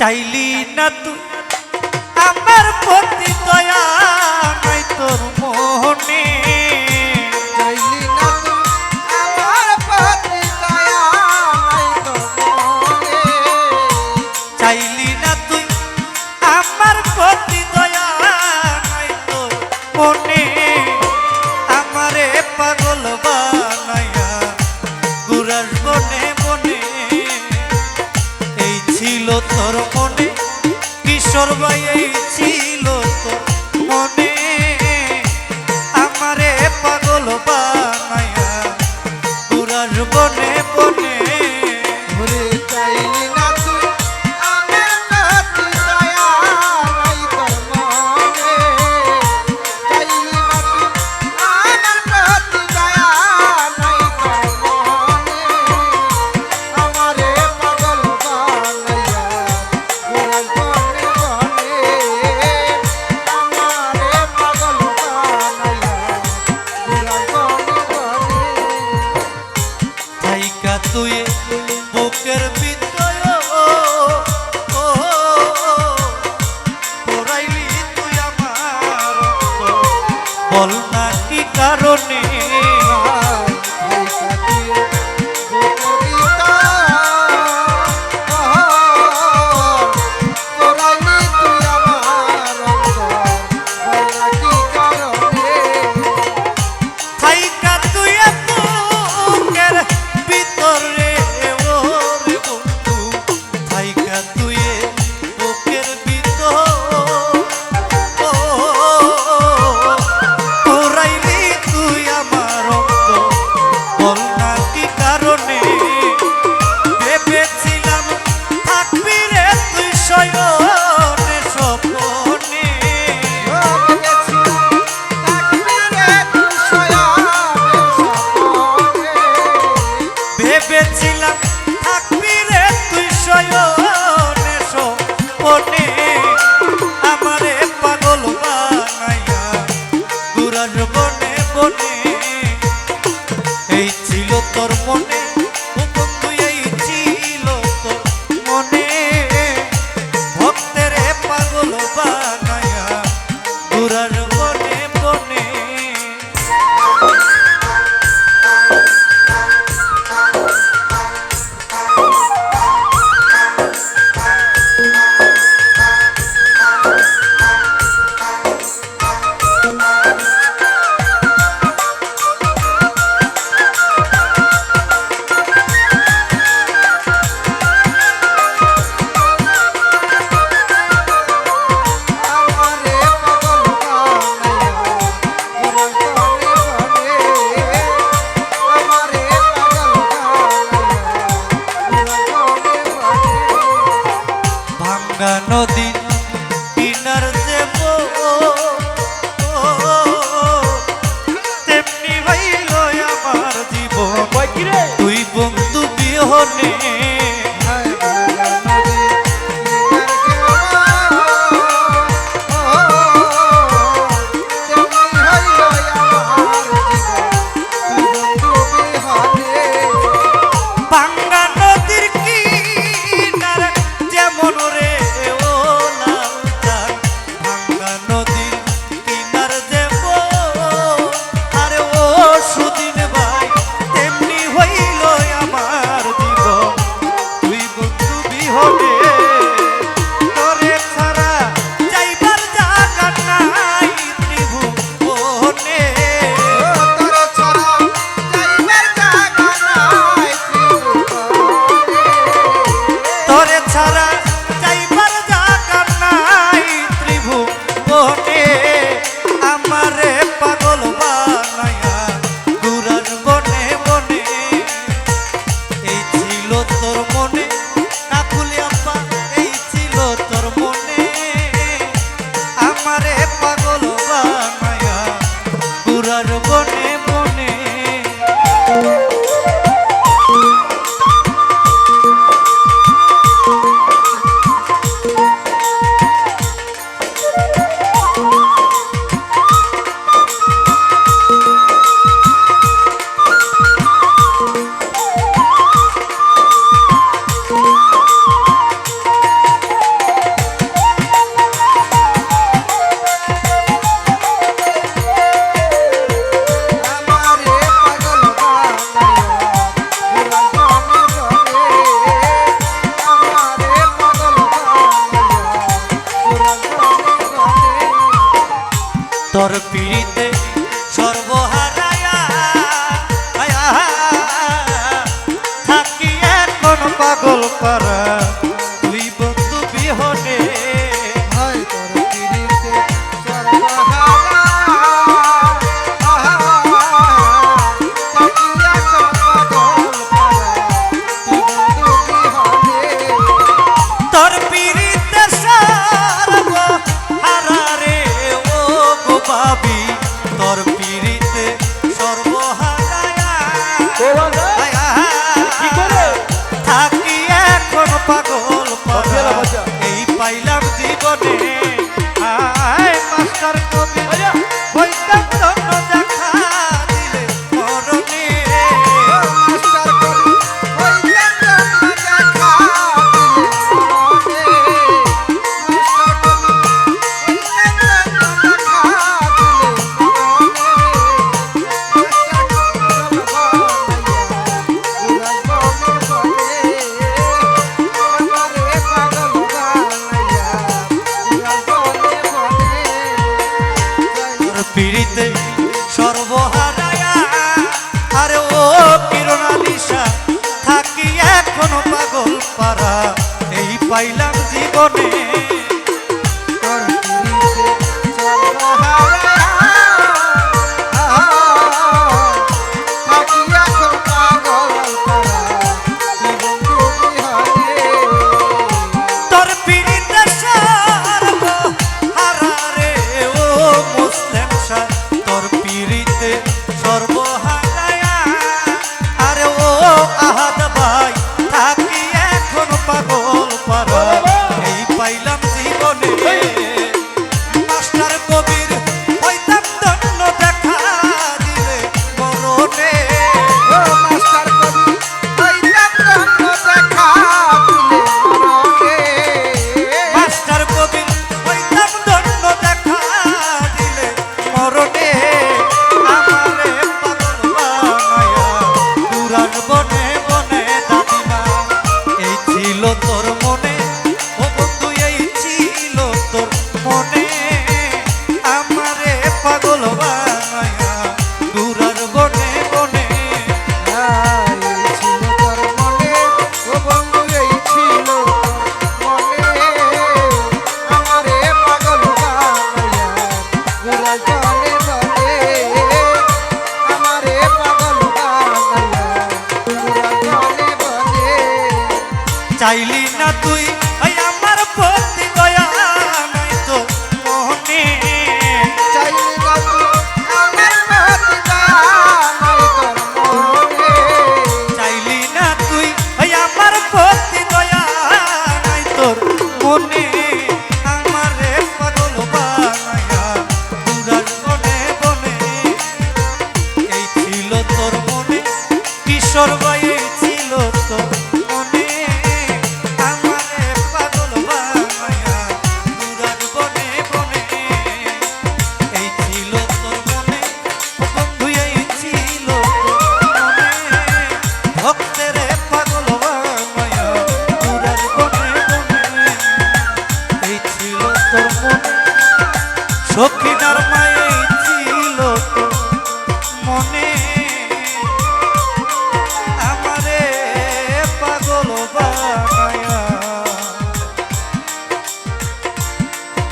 চাইলি না তুই? আমার প্রতি দয়া নাই তোর তুই ভাঙা নদী no তোর পিড়িতে সর্বহারায়া থাকি এখন পাগল পারা পারা এই পাইলাম জীবনে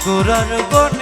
গোরার বনে